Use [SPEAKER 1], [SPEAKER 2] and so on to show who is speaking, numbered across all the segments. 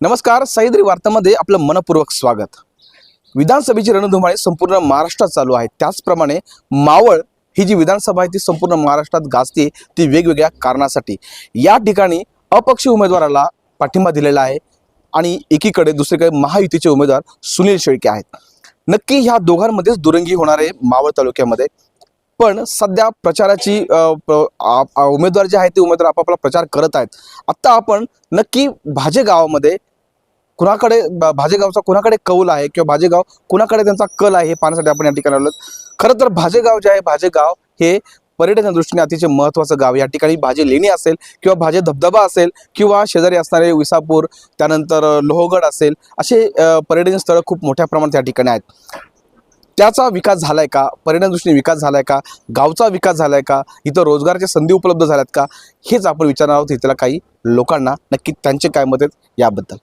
[SPEAKER 1] नमस्कार सह्याद्री वार्तामध्ये आपलं मनपूर्वक स्वागत. विधानसभेची रणधुमाळी संपूर्ण महाराष्ट्रात चालू आहे. त्याचप्रमाणे मावळ ही जी विधानसभा आहे ती संपूर्ण महाराष्ट्रात गाजते ती वेगवेगळ्या कारणासाठी. या ठिकाणी अपक्ष उमेदवाराला पाठिंबा दिलेला आहे आणि एकीकडे दुसरीकडे महायुतीचे उमेदवार सुनील शेळके आहेत. नक्की ह्या दोघांमध्येच दुरंगी होणार आहे मावळ तालुक्यामध्ये. पण सध्या प्रचाराची उमेदवार जे आहेत ते उमेदवार आपापला प्रचार करत आहेत. आत्ता आपण नक्की भाजे गावामध्ये कुणाकडे भाजेगावचा कुणाकडे कौल आहे किंवा भाजेगाव कुणाकडे त्यांचा कल आहे हे पाहण्यासाठी आपण या ठिकाणी आलो खरं तर भाजेगाव जे आहे भाजेगाव हे पर्यटनाच्या दृष्टीने अतिशय महत्त्वाचं गाव या ठिकाणी भाजे लेणी असेल किंवा भाजे धबधबा असेल किंवा शेजारी असणारे विसापूर त्यानंतर लोहगड असेल असे पर्यटन स्थळं खूप मोठ्या प्रमाणात या ठिकाणी आहेत. त्याचा विकास झालाय का? पर्यटनदृष्टीने विकास झालाय का? गावचा विकास झालाय का? इथं रोजगाराच्या संधी उपलब्ध झाल्यात का? हेच आपण विचारणार आहोत इथल्या काही लोकांना. नक्की त्यांचे काय मत आहेत याबद्दल.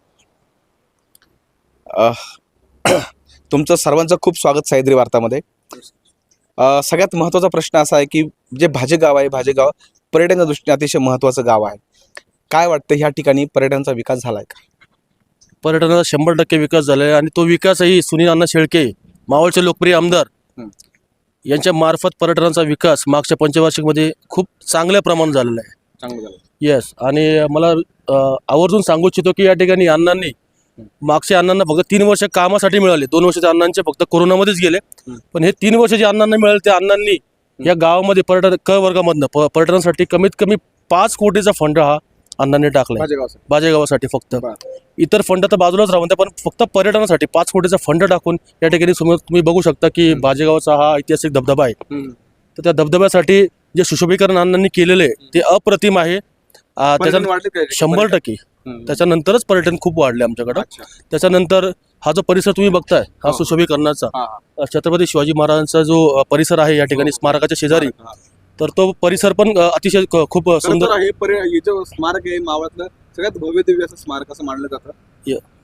[SPEAKER 1] तुमचं सर्वांचं खूप स्वागत सह्याद्री वार्तामध्ये. सगळ्यात महत्त्वाचा प्रश्न असा आहे की जे भाजेगाव आहे भाजेगाव पर्यटनाच्या दृष्टीने अतिशय महत्त्वाचं गाव आहे. काय वाटतं ह्या ठिकाणी पर्यटनाचा विकास झालाय का?
[SPEAKER 2] पर्यटनाचा शंभर टक्के विकास झाला आहे आणि तो विकासही सुनील अण्णा शेळके मावळचे लोकप्रिय आमदार. यांच्या मार्फत पर्यटनाचा विकास मागच्या पंचवार्षिकमध्ये खूप चांगल्या प्रमाणात झालेला आहे.
[SPEAKER 1] चांगलं झालं.
[SPEAKER 2] येस आणि मला अ, आवर्जून सांगू इच्छितो की या ठिकाणी अण्णांनी मागच्या अण्णांना फक्त तीन वर्ष कामासाठी मिळाले. दोन वर्ष त्या अण्णांचे फक्त कोरोनामध्येच गेले. पण हे तीन वर्ष जे अण्णांना मिळाले त्या अण्णांनी या गावामध्ये पर्यटन क वर्गामधनं प- पर्यटनासाठी कमीत कमी पाच कोटीचा फंड हा अण्णांनी टाकला बाजेगावासाठी. फक्त. इतर फंड तर बाजूलाच राहून पण फक्त पर्यटनासाठी पाच कोटीचा फंड टाकून या ठिकाणी समोर तुम्ही बघू शकता की. बाजेगावचा हा ऐतिहासिक धबधबा आहे. तर त्या धबधब्यासाठी जे सुशोभीकरण अण्णांनी केलेले आहे ते अप्रतिम आहे. आ, त्याच्या शंभर टक्के. त्याच्यानंतरच पर्यटन खूप वाढले आमच्याकडं. त्याच्यानंतर हा जो परिसर तुम्ही बघताय हा
[SPEAKER 1] हो.
[SPEAKER 2] सुशोभीकरणाचा
[SPEAKER 1] हा,
[SPEAKER 2] छत्रपती शिवाजी महाराजांचा जो अ, परिसर आहे या ठिकाणी स्मारकाच्या शेजारी तर तो परिसर पण अतिशय खूप सुंदर
[SPEAKER 3] हे हे स्मारक आहे मावळातलं सगळ्यात भव्य दिव्य असं स्मारक असं मानलं जातं.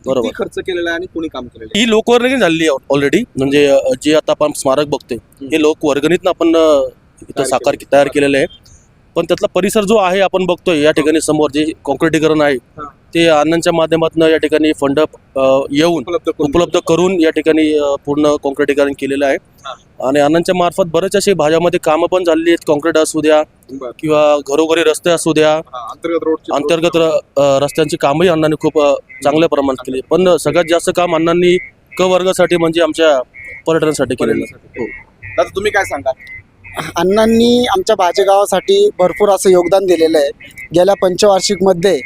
[SPEAKER 2] बरोबर.
[SPEAKER 3] खर्च केलेला आहे आणि कोणी काम केलेलं आहे?
[SPEAKER 2] ही लोकवर्गणी झालेली आहे ऑलरेडी म्हणजे जे आता आपण स्मारक बघतोय हे लोकवर्गणीतनं आपण इथं साकार तयार केलेलं आहे. पण त्यातला परिसर जो आहे आपण बघतोय या ठिकाणी समोर जे कॉन्क्रिटीकरण आहे. ते अण्णांच्या माध्यमातून या ठिकाणी फंड येऊन
[SPEAKER 3] उपलब्ध करून
[SPEAKER 2] या ठिकाणी पूर्ण कॉन्क्रिटीकरण केलेलं आहे. आणि अण्णांच्या मार्फत बरेच असे भाज्यामध्ये कामं पण झालेली आहेत. कॉन्क्रीट असू द्या. किंवा घरोघरी रस्ते असू द्या.
[SPEAKER 3] अंतर्गत
[SPEAKER 2] रस्त्यांची कामही अण्णांनी खूप चांगल्या प्रमाणात केली. पण सगळ्यात जास्त काम अण्णांनी क वर्गासाठी म्हणजे आमच्या पर्यटनासाठी केलेलं. आहे.
[SPEAKER 1] दादा तुम्ही काय सांगा
[SPEAKER 4] अण्णांनी आमच्या भाजेगावासाठी भरपूर असं योगदान दिलेलं आहे. गेल्या पंचवार्षिकमध्ये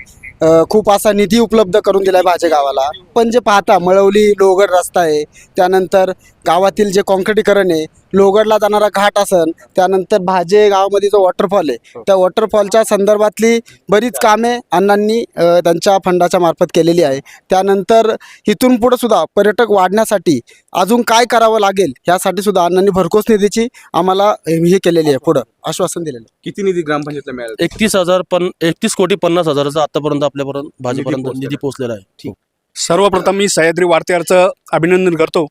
[SPEAKER 4] खूप असा निधी उपलब्ध करून दिला आहे भाजेगावाला पण जे पाहता मळवली लोहगड रस्ता आहे त्यानंतर गावातील जे कॉन्क्रिटीकरण आहे लोहगडला जाणारा घाट असन त्यानंतर भाजे गावामध्ये जो वॉटरफॉल आहे त्या वॉटरफॉलच्या संदर्भातली बरीच कामे अण्णांनी त्यांच्या फंडाच्या मार्फत केलेली आहे. त्यानंतर इथून पुढं सुद्धा पर्यटक वाढण्यासाठी अजून काय करावं लागेल यासाठी सुद्धा अण्णांनी भरघोस निधीची आम्हाला हे केलेली आहे पुढं. आश्वासन दिलेलं आहे.
[SPEAKER 3] किती निधी ग्रामपंचायतला मिळाला?
[SPEAKER 2] एकतीस हजार पण एकतीस कोटी पन्नास हजाराचा आतापर्यंत आपल्यापर्यंत भाजीपर्यंत
[SPEAKER 3] पोहोचलेला
[SPEAKER 2] निधी पोहोचलेला आहे.
[SPEAKER 5] सर्वप्रथम मी सह्याद्री वार्त्याचं अभिनंदन करतो.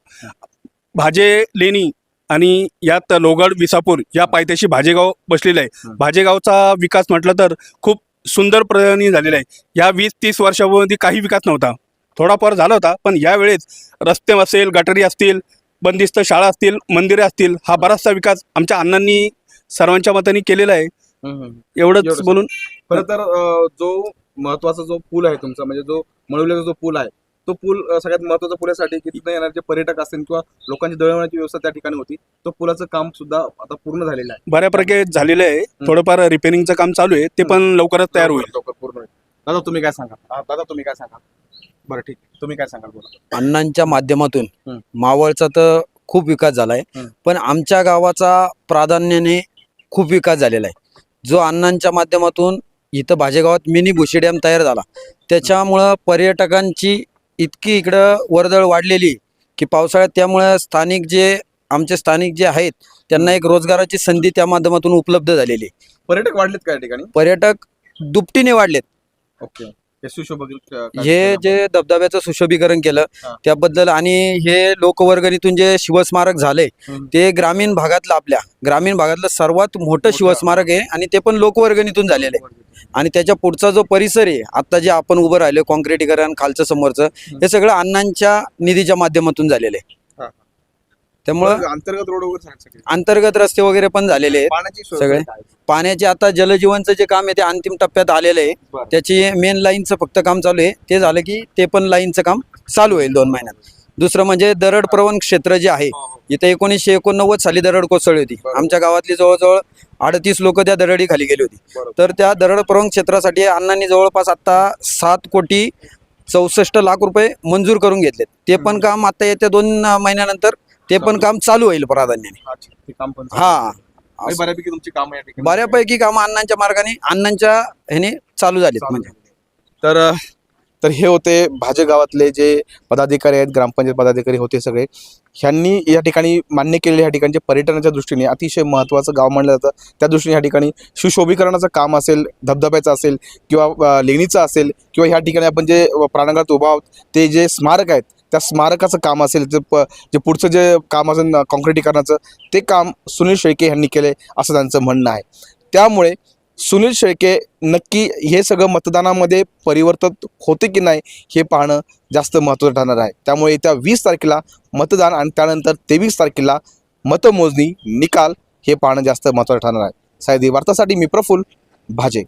[SPEAKER 5] भाजे लेणी आणि यात लोगड विसापूर या पायथ्याशी भाजेगाव बसलेलं आहे.
[SPEAKER 3] हं.
[SPEAKER 5] भाजेगावचा विकास म्हटलं तर खूप सुंदर प्रमाणे झालेला आहे. या वीस तीस वर्षामध्ये काही विकास नव्हता. थोडाफार झाला होता पण यावेळेस रस्ते असेल गटारी असतील बंदिस्त शाळा असतील मंदिरे असतील हा बराचसा विकास आमच्या अण्णांनी सर्वांच्या मताने केलेला आहे. एवढंच
[SPEAKER 3] एवढंच.
[SPEAKER 5] बोलून
[SPEAKER 3] खरं तर अं, जो महत्त्वाचा जो पूल आहे तुमचा म्हणजे जो मळवलेला जो पूल आहे तो पूल अं, सगळ्यात महत्त्वाचा पूल यासाठी की तिथे येणारे जे पर्यटक असतील किंवा लोकांची दळणवळणाची व्यवस्था त्या ठिकाणी होती तो पुलाचं काम सुद्धा आता पूर्ण झालेलं आहे.
[SPEAKER 5] बऱ्यापैकी झालेलं आहे. थोडंफार रिपेअरिंगचं काम चालू आहे. ते पण लवकरच तयार होईल.
[SPEAKER 3] लवकर पूर्ण होईल. दादा तुम्ही काय सांगा हा, दादा तुम्ही काय सांगा बरं ठीक आहे. तुम्ही काय सांगाल? बोला.
[SPEAKER 6] अण्णांच्या माध्यमातून
[SPEAKER 3] हं.
[SPEAKER 6] मावळचा तर खूप विकास झालाय.
[SPEAKER 3] हं.
[SPEAKER 6] पण आमच्या गावाचा प्राधान्याने खूप विकास झालेला आहे. जो अण्णांच्या माध्यमातून इथं भाजेगावात मिनी भुशी डॅम तयार झाला. त्याच्यामुळं पर्यटकांची इतकी इकडं वर्दळ वाढलेली की पावसाळ्यात त्यामुळं स्थानिक जे आमचे स्थानिक जे आहेत त्यांना एक रोजगाराची संधी त्या माध्यमातून उपलब्ध झालेली आहे.
[SPEAKER 3] पर्यटक वाढलेत का या ठिकाणी?
[SPEAKER 6] पर्यटक दुपटीने वाढलेत.
[SPEAKER 3] ओके. हे?
[SPEAKER 6] जे धबधब्याचं सुशोभीकरण केलं. त्याबद्दल आणि हे लोकवर्गणीतून जे शिवस्मारक झाले. ते ग्रामीण भागातलं आपल्या ग्रामीण भागातलं सर्वात मोठं शिवस्मारक आहे आणि ते पण लोकवर्गणीतून झालेलं आहे आणि त्याच्या पुढचा जो परिसर आहे आता जे आपण उभं राहिलो कॉन्क्रिटीकरण खालचं समोरचं हे सगळं अण्णांच्या निधीच्या माध्यमातून झालेलं आहे. त्यामुळं
[SPEAKER 3] अंतर्गत रोड वगैरे.
[SPEAKER 6] अंतर्गत रस्ते वगैरे पण झालेले आहेत सगळे. पाण्याचे आता जलजीवनचं जे काम आहे ते अंतिम टप्प्यात आलेलं आहे. त्याची मेन लाईनचं फक्त काम चालू आहे ते झालं की ते पण लाईनचं काम चालू होईल दोन महिन्यात दुसरं म्हणजे दरड प्रवण क्षेत्र जे आहे इथे एकोणीसशे एकोणनव्वद साली दरड कोसळली होती. आमच्या गावातली जवळजवळ अडतीस लोक त्या दरडी खाली गेली होती. तर त्या दरड प्रवण क्षेत्रासाठी अण्णांनी जवळपास आता सात कोटी चौसष्ट लाख रुपये मंजूर करून घेतलेत ते पण काम आता येत्या दोन महिन्यानंतर ते पण काम चालू होईल प्राधान्याने.
[SPEAKER 3] अच्छा, ते काम पण
[SPEAKER 6] हा.
[SPEAKER 3] बऱ्यापैकी तुमची कामं या ठिकाणी
[SPEAKER 6] बऱ्यापैकी काम अण्णांच्या मार्गाने अण्णांच्या ह्याने चालू झालीत
[SPEAKER 3] चालू
[SPEAKER 6] म्हणजे.
[SPEAKER 1] तर तर हे होते भाजे गावातले जे पदाधिकारी आहेत ग्रामपंचायत पदाधिकारी होते सगळे. ह्यांनी या ठिकाणी मान्य केलेले या ठिकाणचे पर्यटनाच्या दृष्टीने अतिशय महत्त्वाचं गाव मानलं जातं. त्या दृष्टीने या ठिकाणी सुशोभीकरणाचं काम असेल धबधब्याचं असेल किंवा अ, लेणीचं असेल किंवा ह्या ठिकाणी आपण जे प्राणगात उभा आहोत ते जे स्मारक आहेत त्या स्मारकाचं काम असेल जे प जे पुढचं जे काम असेल कॉन्क्रिटीकरणाचं ते काम सुनील शेळके यांनी केले असं त्यांचं म्हणणं आहे. त्यामुळे सुनील शेळके नक्की हे सगळं मतदानामध्ये परिवर्तन होते की नाही हे पाहणं जास्त महत्त्वाचं ठरणार आहे. त्यामुळे येत्या वीस तारखेला मतदान आणि त्यानंतर तेवीस तारखेला मतमोजणी निकाल हे पाहणं जास्त महत्त्वाचं ठरणार आहे. सायदी वार्तासाठी मी प्रफुल भाजे.